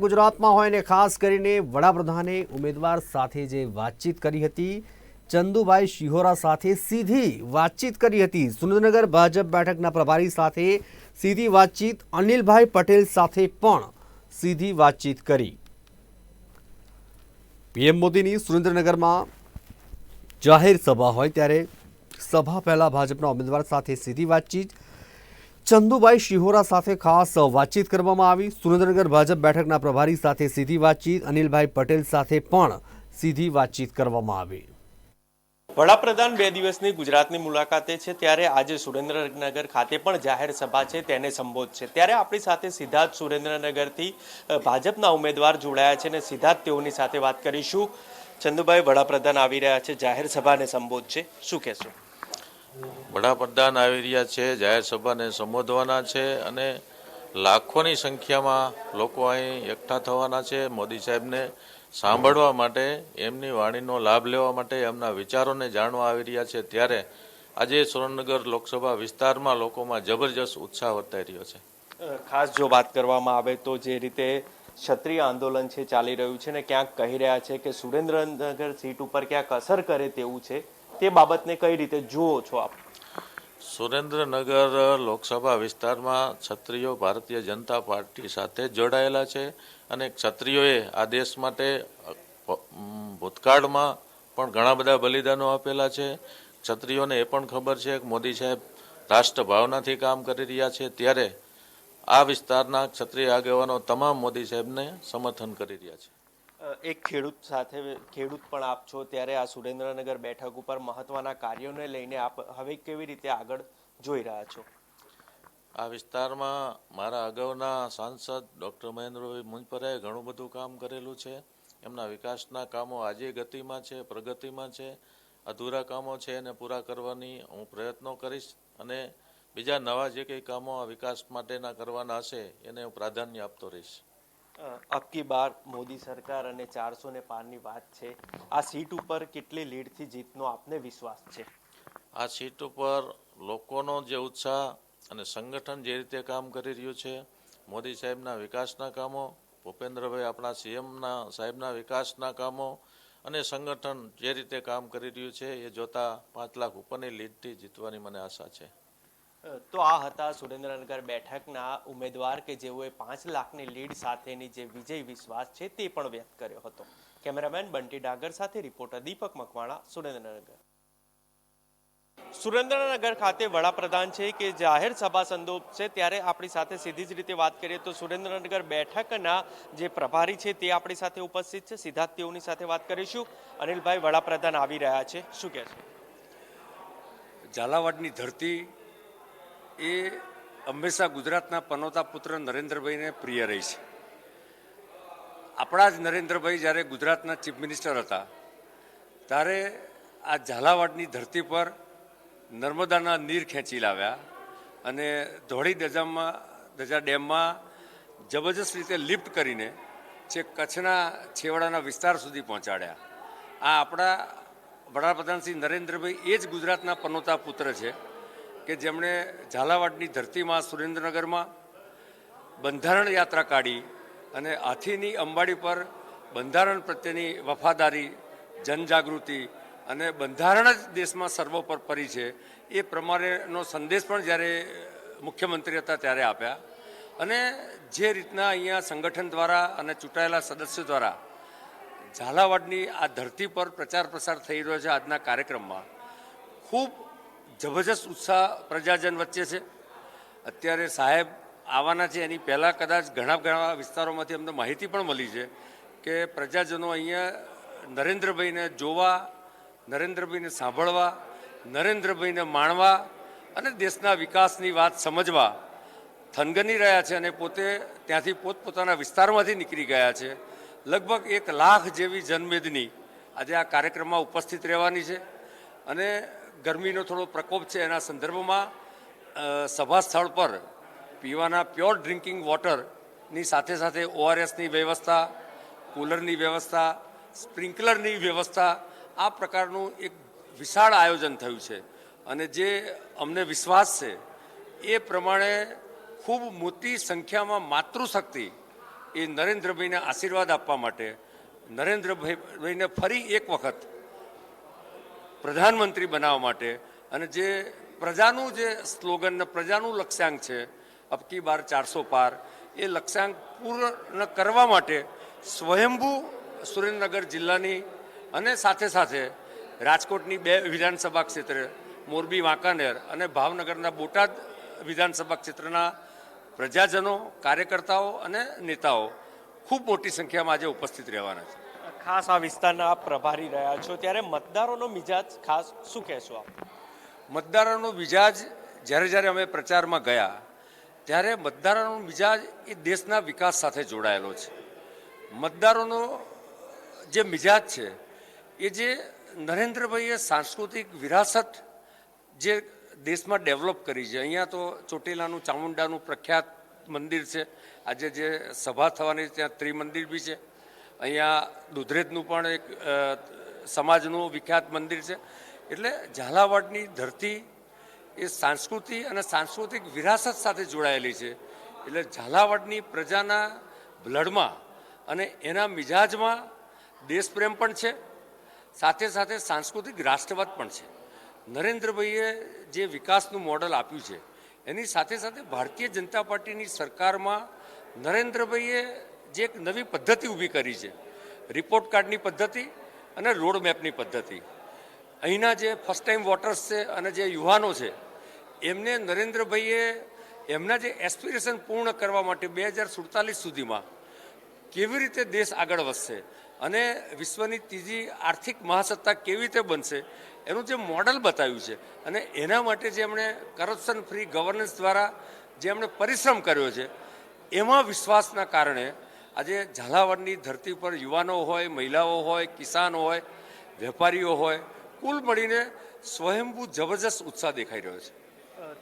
ગુજરાતમાં હોય ને ખાસ કરીને વડાપ્રધાને ઉમેદવાર સાથે જે વાતચીત કરી હતી, ચંદુભાઈ શિહોરા સાથે સીધી વાતચીત કરી હતી. સુરેન્દ્રનગર ભાજપ બેઠકના પ્રભારી સાથે સીધી વાતચીત, અનિલભાઈ પટેલ સાથે પણ સીધી વાતચીત કરી. પીએમ મોદીની સુરેન્દ્રનગરમાં જાહેર સભા હોય ત્યારે સભા પહેલા ભાજપના ઉમેદવાર સાથે સીધી વાતચીત ચંદુભાઈ શિહોરા સાથે ખાસ વાતચીત કરવામાં આવી. સુરેન્દ્રનગર ભાજપ બેઠકના પ્રભારી સાથે સીધી વાતચીત. અનિલભાઈ પટેલ સાથે પણ સીધી વાતચીત કરવામાં આવી. વડાપ્રધાન બે દિવસની ગુજરાતની મુલાકાતે છે. ત્યારે આજે સુરેન્દ્રનગર ખાતે પણ જાહેર સભા છે. તેને સંબોધશે ત્યારે આપણી સાથે સીધા જ સુરેન્દ્રનગરથી ભાજપના ઉમેદવાર જોડાયા છે અને સીધા જ તેઓની સાથે વાત કરીશું. ચંદુભાઈ, વડાપ્રધાન આવી રહ્યા છે. જાહેર સભાને સંબોધશે શું કહેશો? વડાપ્રધાન આવી રહ્યા છે, જાહેર સભાને સંબોધવાના છે અને લાખોની સંખ્યામાં લોકો અહીં એકઠા થવાના છે. મોદી સાહેબને સાંભળવા માટે, એમની વાણીનો લાભ લેવા માટે એમના વિચારોને જાણવા આવી રહ્યા છે. ત્યારે આજે સુરેન્દ્રનગર લોકસભા વિસ્તારમાં લોકોમાં જબરજસ્ત ઉત્સાહ વર્તાઈ રહ્યો છે. ખાસ જો વાત કરવામાં આવે તો જે રીતે ક્ષત્રિય આંદોલન છે, ચાલી રહ્યું છે ને, ક્યાંક કહી રહ્યા છે કે સુરેન્દ્રનગર સીટ ઉપર ક્યાંક અસર કરે તેવું છે. તે બાબતને કઈ રીતે જુઓ છો આપ? સુરેન્દ્રનગર લોકસભા વિસ્તારમાં ક્ષત્રિયો ભારતીય જનતા પાર્ટી સાથે જોડાયેલા છે અને ક્ષત્રિયોએ આ દેશ માટે ભૂતકાળમાં પણ ઘણા બધા બલિદાનો આપેલા છે. ક્ષત્રિયોને એ પણ ખબર છે કે મોદી સાહેબ રાષ્ટ્ર ભાવનાથી કામ કરી રહ્યા છે. ત્યારે આ વિસ્તારના ક્ષત્રિય આગેવાનો તમામ મોદી સાહેબને સમર્થન કરી રહ્યા છે. એક ખેડૂત સાથે ખેડૂત પણ આપ છો, ત્યારે આ સુરેન્દ્રનગર બેઠક ઉપર મહત્વના કાર્યોને લઈને આપ હવે કેવી રીતે આગળ જોઈ રહ્યા છો? આ વિસ્તારમાં મારા અગાઉના સાંસદ ડૉક્ટર મહેન્દ્રભાઈ મુંજપરાએ ઘણું બધું કામ કરેલું છે. એમના વિકાસના કામો આજે ગતિમાં છે, પ્રગતિમાં છે, અધૂરા કામો છે એને પૂરા કરવાની હું પ્રયત્નો કરીશ અને બીજા નવા જે કંઈ કામો આ વિકાસ માટેના કરવાના હશે એને હું પ્રાધાન્ય આપતો રહીશ. અબકી બાર મોદી સરકાર અને ચારસો ને પારની વાત છે. આ સીટ ઉપર કેટલી લીડથી જીતનો આપને વિશ્વાસ છે? આ સીટ ઉપર લોકોનો જે ઉત્સાહ અને સંગઠન જે રીતે કામ કરી રહ્યું છે, મોદી સાહેબના વિકાસના કામો, ભૂપેન્દ્રભાઈ આપણા સીએમના સાહેબના વિકાસના કામો અને સંગઠન જે રીતે કામ કરી રહ્યું છે, એ જોતા પાંચ લાખ ઉપરની લીડથી જીતવાની મને આશા છે. તો આ હતા સુરેન્દ્રનગર બેઠકના ઉમેદવાર કે જેઓએ પાંચ લાખની લીડ સાથેની જે વિજય વિશ્વાસ છે તે પણ વ્યક્ત કર્યો હતો. કેમેરામેન બંટી ડાગર સાથે રિપોર્ટર દીપક મકવાણા, સુરેન્દ્રનગર. સુરેન્દ્રનગર ખાતે વડાપ્રધાન છે કે જાહેર સભા સંદોપ છે, ત્યારે આપણી સાથે સીધી જ રીતે વાત કરીએ તો સુરેન્દ્રનગર બેઠકના જે પ્રભારી છે તે આપણી સાથે ઉપસ્થિત છે. સીધા તેઓની સાથે વાત કરીશું. અનિલભાઈ, વડાપ્રધાન આવી રહ્યા છે. શું કહે છે ઝાલાવાડની ધરતી એ હંમેશા ગુજરાતના પનોતા પુત્ર નરેન્દ્રભાઈને પ્રિય રહી છે. આપણા જ નરેન્દ્રભાઈ જ્યારે ગુજરાતના ચીફ મિનિસ્ટર હતા, ત્યારે આ ઝાલાવાડની ધરતી પર નર્મદાના નીર ખેંચી લાવ્યા અને ધોળી દજામાં દજા ડેમમાં જબરજસ્ત રીતે લિફ્ટ કરીને જે કચ્છના છેવાડાના વિસ્તાર સુધી પહોંચાડ્યા. આ આપણા વડાપ્રધાન શ્રી નરેન્દ્રભાઈ એ જ ગુજરાતના પનોતા પુત્ર છે. કે જેમણે ઝાલાવાડની ધરતીમાં સુરેન્દ્રનગરમાં બંધારણ યાત્રા કાઢી અને હાથીની અંબાડી પર બંધારણ પ્રત્યેની વફાદારી, જનજાગૃતિ અને બંધારણ જ દેશમાં સર્વોપરી છે, એ પ્રમાણેનો સંદેશ પણ જ્યારે મુખ્યમંત્રી હતા ત્યારે આપ્યા. અને જે રીતના અહીંયા સંગઠન દ્વારા અને ચૂંટાયેલા સદસ્યો દ્વારા ઝાલાવાડની આ ધરતી પર પ્રચાર પ્રસાર થઈ રહ્યો છે આજના કાર્યક્રમમાં, ખૂબ જબરજસ્ત ઉત્સાહ પ્રજાજન વચ્ચે છે. અત્યારે સાહેબ આવવાના છે. એની પહેલાં કદાચ ઘણા ઘણા વિસ્તારોમાંથી અમને માહિતી પણ મળી છે કે પ્રજાજનો અહીંયા નરેન્દ્રભાઈને જોવા, નરેન્દ્રભાઈને સાંભળવા, નરેન્દ્રભાઈને માણવા અને દેશના વિકાસની વાત સમજવા થનગની રહ્યા છે અને પોતે ત્યાંથી પોતપોતાના વિસ્તારમાંથી નીકળી ગયા છે. લગભગ એક લાખ જેવી જનમેદની આજે આ કાર્યક્રમમાં ઉપસ્થિત રહેવાની છે. અને ગરમીનો થોડો પ્રકોપ છે એના સંદર્ભમાં સભા સ્થળ પર પીવાના પ્યોર ડ્રિંકિંગ વોટરની સાથે સાથે ઓઆરએસની વ્યવસ્થા, કુલરની વ્યવસ્થા સ્પ્રિન્કલરની વ્યવસ્થા, આ પ્રકારનું એક વિશાળ આયોજન થયું છે. અને જે અમને વિશ્વાસ છે, એ પ્રમાણે ખૂબ મોટી સંખ્યામાં માતૃશક્તિ એ નરેન્દ્રભાઈને આશીર્વાદ આપવા માટે નરેન્દ્રભાઈ ભાઈને ફરી એક વખત પ્રધાનમંત્રી બનાવવા માટે અને જે પ્રજાનું જે સ્લોગન પ્રજાનું લક્ષ્યાંક છે, અબકી બાર ચારસો પાર, એ લક્ષ્યાંક પૂર્ણ કરવા માટે સ્વયંભૂ સુરેન્દ્રનગર જિલ્લાની અને સાથે સાથે રાજકોટની બે વિધાનસભા ક્ષેત્ર, મોરબી વાંકાનેર અને ભાવનગરના બોટાદ વિધાનસભા ક્ષેત્રના પ્રજાજનો, કાર્યકર્તાઓ અને નેતાઓ ખૂબ મોટી સંખ્યામાં આજે ઉપસ્થિત રહેવાના છે. ખાસ આ વિસ્તારના આપ પ્રભારી રહ્યા છો. ત્યારે મતદારોનો મિજાજ ખાસ શું કહેશો આપ? મતદારોનો મિજાજ જ્યારે જ્યારે અમે પ્રચારમાં ગયા, ત્યારે મતદારોનો મિજાજ એ દેશના વિકાસ સાથે જોડાયેલો છે. મતદારોનો જે મિજાજ છે, એ જે નરેન્દ્રભાઈએ સાંસ્કૃતિક વિરાસત જે દેશમાં ડેવલપ કરી છે, અહીંયા તો ચોટીલાનું, ચામુંડાનું પ્રખ્યાત મંદિર છે. આજે જે સભા થવાની ત્યાં ત્રિમંદિર બી છે. અહીંયા દુધરેજનું પણ એક સમાજનું વિખ્યાત મંદિર છે. એટલે ઝાલાવાડની ધરતી એ સાંસ્કૃતિ અને સાંસ્કૃતિક વિરાસત સાથે જોડાયેલી છે. એટલે ઝાલાવાડની પ્રજાના બ્લડમાં અને એના મિજાજમાં દેશપ્રેમ પણ છે. સાથે સાથે સાંસ્કૃતિક રાષ્ટ્રવાદ પણ છે. નરેન્દ્રભાઈએ જે વિકાસનું મોડલ આપ્યું છે, એની સાથે સાથે ભારતીય જનતા પાર્ટીની સરકારમાં નરેન્દ્રભાઈએ જે એક નવી પદ્ધતિ ઊભી કરી છે. રિપોર્ટ કાર્ડની પદ્ધતિ અને રોડ મેપની પદ્ધતિ. અહીંના જે ફર્સ્ટ ટાઈમ વોટર્સ છે અને જે યુવાનો છે, એમને નરેન્દ્રભાઈએ એમના જે એસ્પિરેશન પૂર્ણ કરવા માટે બે હજાર સુડતાલીસ સુધીમાં કેવી રીતે દેશ આગળ વધશે અને વિશ્વની ત્રીજી આર્થિક મહાસત્તા કેવી રીતે બનશે, એનું જે મોડલ બતાવ્યું છે અને એના માટે જે એમણે કરપ્શન ફ્રી ગવર્નન્સ દ્વારા જે એમણે પરિશ્રમ કર્યો છે, એમાં વિશ્વાસના કારણે આજે ઝાલાવાડની ધરતી પર યુવાનો હોય, મહિલાઓ હોય, કિસાનો હોય, વેપારીઓ હોય, કુલ મળીને સ્વયંભૂ જબરજસ્ત ઉત્સાહ દેખાઈ રહ્યો છે.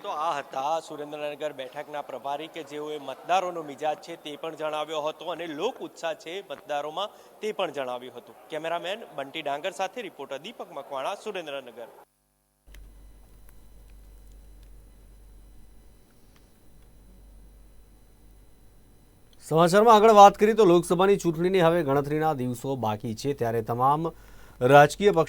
તો આ હતા સુરેન્દ્રનગર બેઠકના પ્રભારી કે જેઓએ મતદારોનો મિજાજ છે તે પણ જણાવ્યો હતો અને લોક ઉત્સાહ છે મતદારોમાં તે પણ જણાવ્યું હતું. કેમેરામેન બંટી ડાંગર સાથે રિપોર્ટર દીપક મકવાણા, સુરેન્દ્રનગર. સમાચારમાં આગળ વાત કરીએ તો લોકસભાની ચૂંટણીની હવે ગણતરીના દિવસો બાકી છે, ત્યારે તમામ રાજકીય પક્ષ